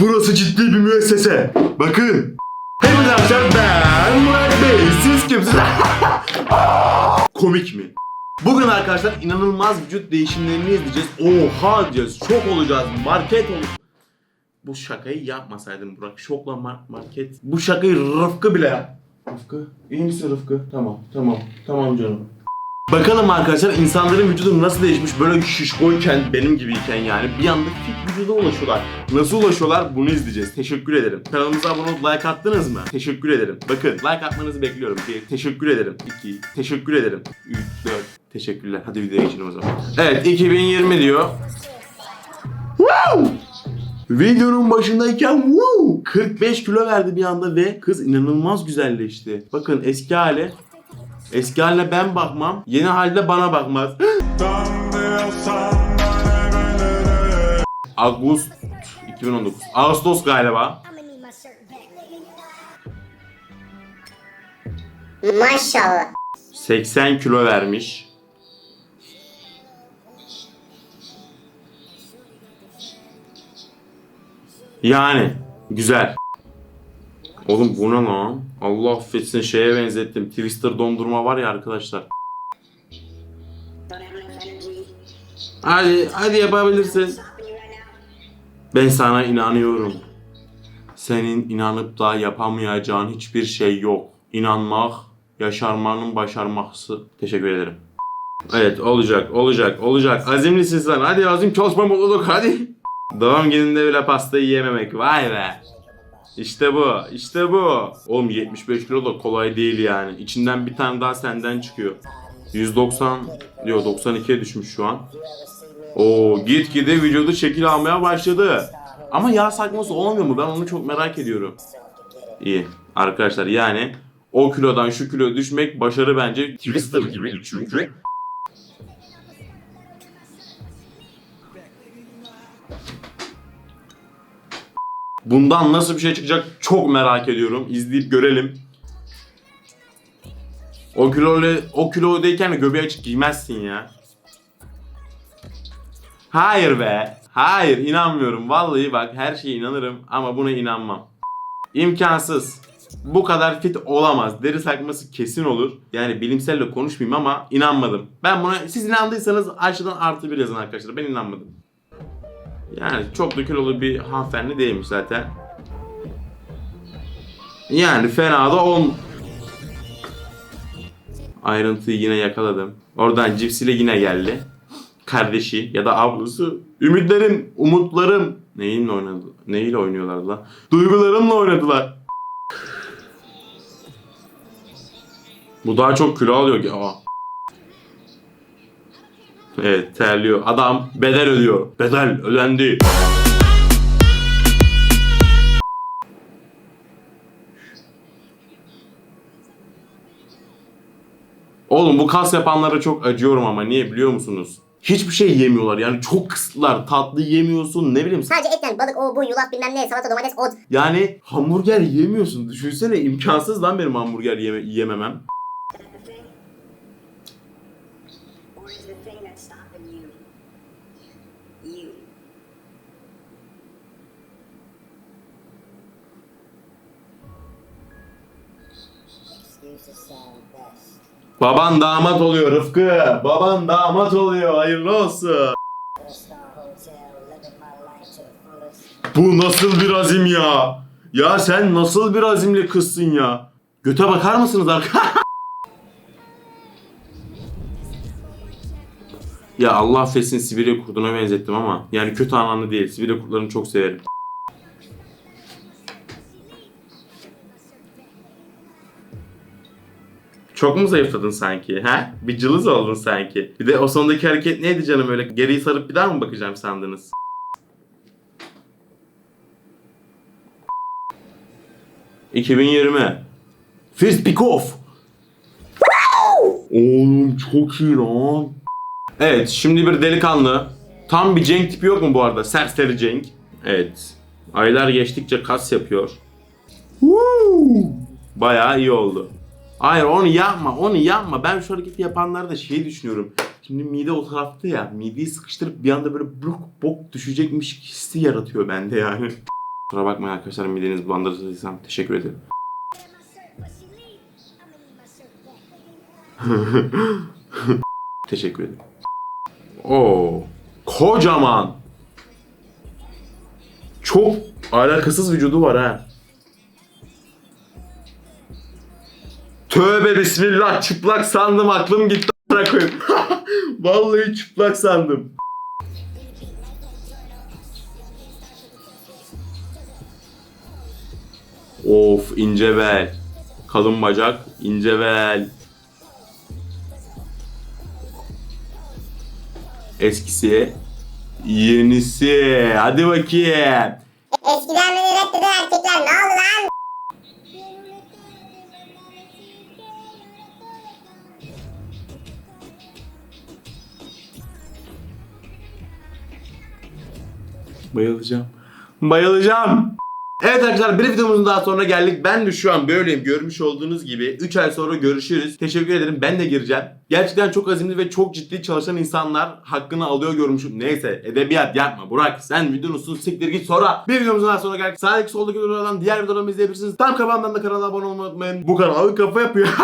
Burası ciddi bir müessese. Bakın. Hepinize arkadaşlar ben Murat Bey. Siz kimsiniz? Komik mi? Bugün arkadaşlar inanılmaz vücut değişimlerini izleyeceğiz. Oha diyeceğiz. Şok olacağız. Market olur. Bu şakayı yapmasaydım Burak. Şokla mar- market. Bu şakayı Rıfkı bile yap. Rıfkı. iyi misin Rıfkı? Tamam. Tamam. Tamam canım. Bakalım arkadaşlar insanların vücudu nasıl değişmiş böyle şişkoyken benim gibiyken yani bir anda fit vücuda ulaşıyorlar. Nasıl ulaşıyorlar bunu izleyeceğiz. Teşekkür ederim. Kanalımıza abone olup like attınız mı? Teşekkür ederim. Bakın like atmanızı bekliyorum. Bir, teşekkür ederim. 2, teşekkür ederim. 3, 4, teşekkürler. Hadi videoya geçelim o zaman. Evet 2020 diyor. Wow! Videonun başındayken woo, 45 kilo verdi bir anda ve kız inanılmaz güzelleşti. Bakın eski hali Eski haline ben bakmam, yeni halde bana bakmaz. Ağustos 2019. Ağustos galiba. Maşallah. 80 kilo vermiş. Yani güzel. Oğlum bu ne lan? Allah affetsin şeye benzettim. Twister dondurma var ya arkadaşlar. Hadi, hadi yapabilirsin. Ben sana inanıyorum. Senin inanıp da yapamayacağın hiçbir şey yok. İnanmak, yaşarmanın başarması. Teşekkür ederim. Evet olacak, olacak, olacak. Azimlisin sen. Hadi azim çalışma mutluluk hadi. Doğum gününde bile pasta yiyememek. Vay be. İşte bu, işte bu. Oğlum 75 kilo da kolay değil yani. İçinden bir tane daha senden çıkıyor. 190, yok 92'ye düşmüş şu an. Oo gitgide vücudu şekil almaya başladı. Ama yağ sarkması olmuyor mu? Ben onu çok merak ediyorum. İyi. Arkadaşlar yani o kilodan şu kilo düşmek başarı bence. Bundan nasıl bir şey çıkacak çok merak ediyorum. İzleyip görelim. O kiloyla o kilodayken de göbeği açık giymezsin ya. Hayır be. Hayır inanmıyorum. Vallahi bak her şeye inanırım ama buna inanmam. İmkansız. Bu kadar fit olamaz. Deri sarkması kesin olur. Yani bilimselle konuşmayayım ama inanmadım. Ben buna siz inandıysanız aşağıdan artı bir yazın arkadaşlar. Ben inanmadım. Yani çok da kilolu bir hanımefendi değilmiş zaten. Yani fena da on. Ayrıntıyı yine yakaladım. Oradan cipsiyle yine geldi. Kardeşi ya da ablası. Ümitlerim, umutlarım. Neyinle oynadı? Neyle oynuyorlar lan? Duygularımla oynadılar. Bu daha çok kilo alıyor. Aa. Evet terliyor. Adam bedel ödüyor. Bedel ödendi. Oğlum bu kas yapanlara çok acıyorum ama niye biliyor musunuz? Hiçbir şey yemiyorlar yani çok kısıtlar. Tatlı yemiyorsun ne bileyim. Sadece et yani balık, o bu, yulaf bilmem ne, salata, domates, ot. Yani hamburger yemiyorsun. Düşünsene imkansız lan benim hamburger yeme yememem. Baban damat oluyor Rıfkı. Baban damat oluyor. Hayırlı olsun. Bu nasıl bir azim ya? Ya sen nasıl bir azimli kızsın ya? Göte bakar mısınız arka? ya Allah affetsin Sibirya kurduna benzettim ama yani kötü anlamda değil. Sibirya kurtlarını çok severim. Çok mu zayıfladın sanki? He? Bir cılız oldun sanki. Bir de o sondaki hareket neydi canım öyle? Geriyi sarıp bir daha mı bakacağım sandınız? ...2020... First pick off! Oğlum çok iyi lan. Evet şimdi bir delikanlı. Tam bir Cenk tipi yok mu bu arada? Serseri Cenk. Evet. Aylar geçtikçe kas yapıyor. Bayağı iyi oldu. Hayır onu yapma, onu yapma. Ben şu hareketi yapanlarda şey düşünüyorum. Şimdi mide o tarafta ya. Mideyi sıkıştırıp bir anda böyle blok bok düşecekmiş hissi yaratıyor bende yani. Kusura bakmayın arkadaşlar midenizi bulandırdıysam teşekkür ederim. Teşekkür ederim. Oo, kocaman. Çok alakasız vücudu var ha. Tövbe bismillah çıplak sandım aklım gitti a**ına koyayım. Vallahi çıplak sandım. Of ince bel. Kalın bacak, ince bel. Eskisi, yenisi. Hadi bakayım. Eskiden beni reddeden erkekler ne oldu lan? Bayılacağım. Bayılacağım. Evet arkadaşlar bir videomuzun daha sonra geldik. Ben de şu an böyleyim. Görmüş olduğunuz gibi 3 ay sonra görüşürüz. Teşekkür ederim. Ben de gireceğim. Gerçekten çok azimli ve çok ciddi çalışan insanlar hakkını alıyor görmüşüm. Neyse edebiyat yapma Burak. Sen videonun sus siktir git sonra. Bir videomuzun daha sonra geldik. Sağdaki soldaki videolardan diğer videolarımı izleyebilirsiniz. Tam kapandan da kanala abone olmayı unutmayın. Bu kanal kafa yapıyor.